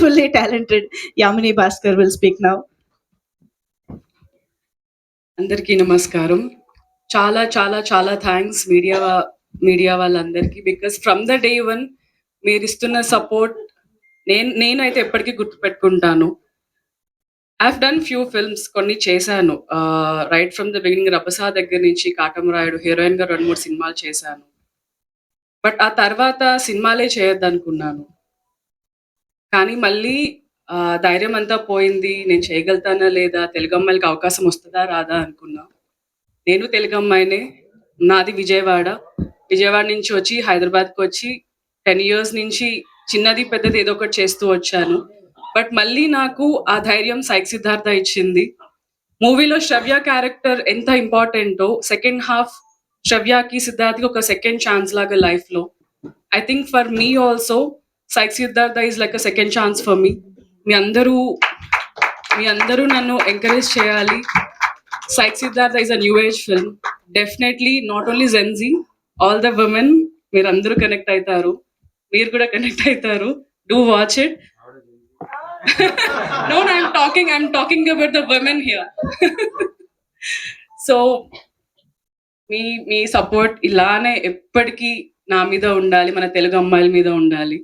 beautifully talented Yamini Bhaskar will speak now. అందరికీ నమస్కారం. చాలా చాలా చాలా థ్యాంక్స్ మీడియా మీడియా వాళ్ళందరికీ because from the day one మీరు ఇస్తున్న సపోర్ట్ నేను నేనైతే ఎప్పటికీ గుర్తుపెట్టుకుంటాను. ఐ డన్ ఫ్యూ ఫిల్మ్స్ కొన్ని చేశాను. Right from the beginning Rabhasa దగ్గర నుంచి కాటమరాయుడు హీరోయిన్గా రెండు మూడు సినిమాలు చేశాను. బట్ ఆ తర్వాత సినిమాలే చేయొద్దు అనుకున్నాను కానీ మళ్ళీ ధైర్యం అంతా పోయింది. నేను చేయగలుగుతానా లేదా? తెలుగు అమ్మాయిలకి అవకాశం వస్తుందా? రాదా? అనుకున్నా. నేను తెలుగు అమ్మాయినే. నాది విజయవాడ. విజయవాడ నుంచి వచ్చి హైదరాబాద్కి వచ్చి టెన్ ఇయర్స్ నుంచి చిన్నది పెద్దది ఏదో ఒకటి చేస్తూ వచ్చాను. బట్ మళ్ళీ నాకు ఆ ధైర్యం సైక్ సిద్ధార్థ ఇచ్చింది. మూవీలో శ్రవ్య క్యారెక్టర్ ఎంత ఇంపార్టెంటో సెకండ్ హాఫ్ శ్రవ్యకి సిద్ధార్థకి ఒక సెకండ్ ఛాన్స్ లాగా లైఫ్లో I think for me also Psych Siddhartha is like a second chance for me మీ అందరూ మీ అందరూ నన్ను ఎంకరేజ్ చేయాలి. Psych Siddhartha is a new age film definitely not only Gen Z all the women మీరు అందరూ connect అవుతారు. మీరు కూడా కనెక్ట్ అవుతారు. Do watch it no, no, I'm talking. I'm talking about the women here. మీ మీ support ఇలానే ఎప్పటికీ నా మీద ఉండాలి మన తెలుగు అమ్మాయిల మీద ఉండాలి.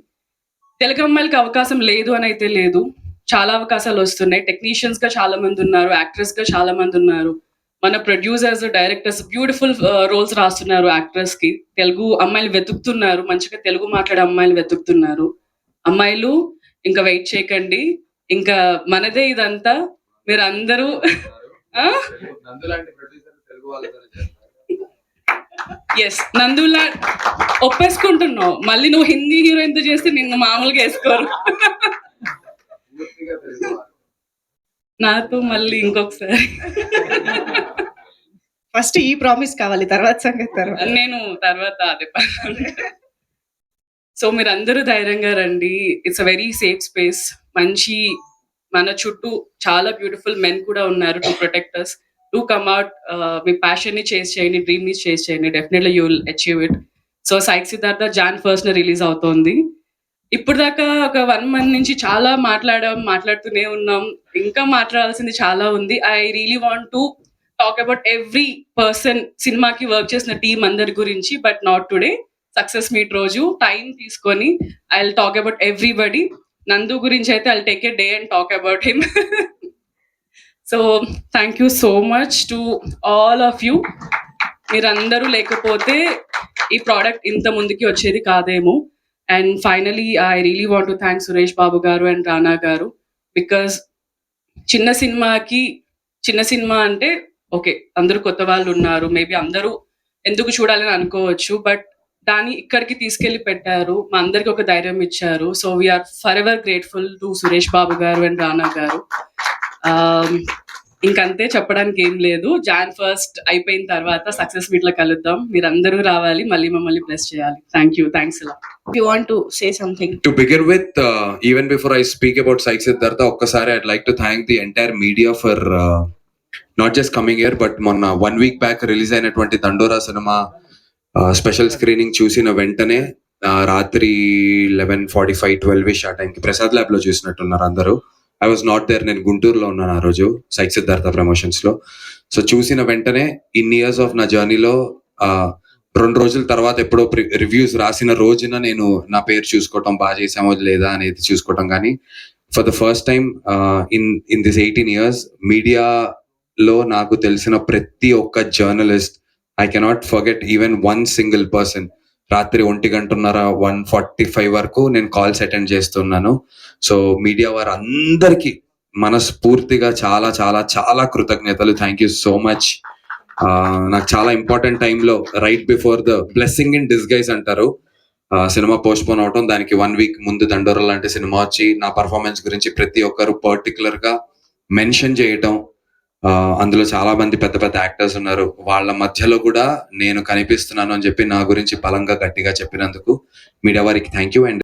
తెలుగు అమ్మాయిలకి అవకాశం లేదు అని అయితే లేదు. చాలా అవకాశాలు వస్తున్నాయి. టెక్నీషియన్స్గా చాలా మంది ఉన్నారు యాక్ట్రెస్గా చాలా మంది ఉన్నారు. మన ప్రొడ్యూసర్స్ డైరెక్టర్స్ బ్యూటిఫుల్ రోల్స్ రాస్తున్నారు యాక్ట్రెస్కి. తెలుగు అమ్మాయిలు వెతుకుతున్నారు మంచిగా తెలుగు మాట్లాడే అమ్మాయిలు వెతుకుతున్నారు. అమ్మాయిలు ఇంకా వెయిట్ చేయకండి. ఇంకా మనదే ఇదంతా. మీరు అందరూ ఎస్ నందులా ఒప్పేసుకుంటున్నావు. మళ్ళీ నువ్వు హిందీ హీరోయిన్తో చేస్తే నిన్ను మామూలుగా వేసుకోరు. నాతో మళ్ళీ ఇంకొకసారి. ఫస్ట్ ఈ ప్రామిస్ కావాలి తర్వాత సంగతి తర్వాత. నేను తర్వాత అదే సో మీరు అందరూ ధైర్యంగా రండి. It's a very safe space మంచి మన చుట్టూ చాలా బ్యూటిఫుల్ మెన్ కూడా ఉన్నారు to protectors come out uh, మీ ప్యాషన్ని చేసి చేయండి డ్రీమ్ని చేసి చేయండి definitely you will achieve it so Psych Siddhartha Jan first release అవుతోంది. ఇప్పుడు దాకా ఒక వన్ మంత్ నుంచి చాలా మాట్లాడాం మాట్లాడుతూనే ఉన్నాం. ఇంకా మాట్లాడాల్సింది చాలా ఉంది. I really want to talk about every person సినిమాకి వర్క్ చేసిన టీం అందరి గురించి but not today success meet రోజు. టైం తీసుకొని I will talk about everybody Nandu గురించి అయితే I take a day and talk about him so thank you so much to all of you మీరందరూ లేకపోతే ఈ ప్రోడక్ట్ ఇంత ముందుకి వచ్చేది కాదేమో. And finally I really want to thank Suresh Babu garu and Rana గారు బికాస్ చిన్న సినిమాకి చిన్న సినిమా అంటే ఓకే అందరూ కొత్త వాళ్ళు ఉన్నారు. మేబీ అందరూ ఎందుకు చూడాలని అనుకోవచ్చు బట్ దాన్ని ఇక్కడికి తీసుకెళ్ళి పెట్టారు. మా అందరికి ఒక ధైర్యం ఇచ్చారు. So we're forever grateful to Suresh Babu garu and Rana గారు. ఇంకంతే చెప్పడానికి ఏం లేదు. జాన్ ఫస్ట్ అయిపోయిన తర్వాత సక్సెస్ మీట్లో కలుద్దాం. మీరందరూ రావాలి. మళ్ళీ మమ్మల్ని ప్లస్ చేయాలి. థ్యాంక్ యూ థ్యాంక్స్ ఇలా want to say something. To begin with, uh, even before I speak about Sai Siddhartha, ఒక్కసారి like to thank the entire media for uh, not just coming here, but మొన్న one week back release అయినటువంటి Dandora cinema special screening చూసిన వెంటనే uh, రాత్రి eleven forty five twelve ఇష్ ఆ టైంకి ప్రసాద్ ల్యాబ్లో చూసినట్టున్నారు అందరూ. ఐ వాజ్ నాట్ దేర్ నేను గుంటూరులో ఉన్నాను ఆ రోజు సైక్ సిద్ధార్థ ప్రమోషన్స్లో. సో చూసిన వెంటనే ఇన్ ఇయర్స్ ఆఫ్ నా జర్నీలో రెండు రోజుల తర్వాత ఎప్పుడో రివ్యూస్ రాసిన రోజున నేను నా పేరు చూసుకోవటం బాగా చేసామో లేదా అనేది చూసుకోవటం కానీ for the first time in in this eighteen years మీడియాలో నాకు తెలిసిన ప్రతి ఒక్క journalist I cannot forget even one single person రాత్రి ఒంటి గంటన్నర వన్ ఫార్టీ ఫైవ్ వరకు నేను కాల్స్ అటెండ్ చేస్తున్నాను. సో మీడియా వారు అందరికీ మనస్ఫూర్తిగా చాలా చాలా చాలా కృతజ్ఞతలు. థ్యాంక్ యూ సో మచ్ నాకు చాలా ఇంపార్టెంట్ టైంలో right before the blessing in disguise అంటారు. సినిమా పోస్ట్ పోన్ అవటం దానికి వన్ వీక్ ముందు దండోర లాంటి సినిమా వచ్చి నా పర్ఫార్మెన్స్ గురించి ప్రతి ఒక్కరు పర్టికులర్గా మెన్షన్ చేయటం అందులో చాలా మంది పెద్ద పెద్ద యాక్టర్స్ ఉన్నారు. వాళ్ళ మధ్యలో కూడా నేను కనిపిస్తున్నాను అని చెప్పి నా గురించి బలంగా గట్టిగా చెప్పినందుకు మీడియా వారికి థ్యాంక్ యూ అండ్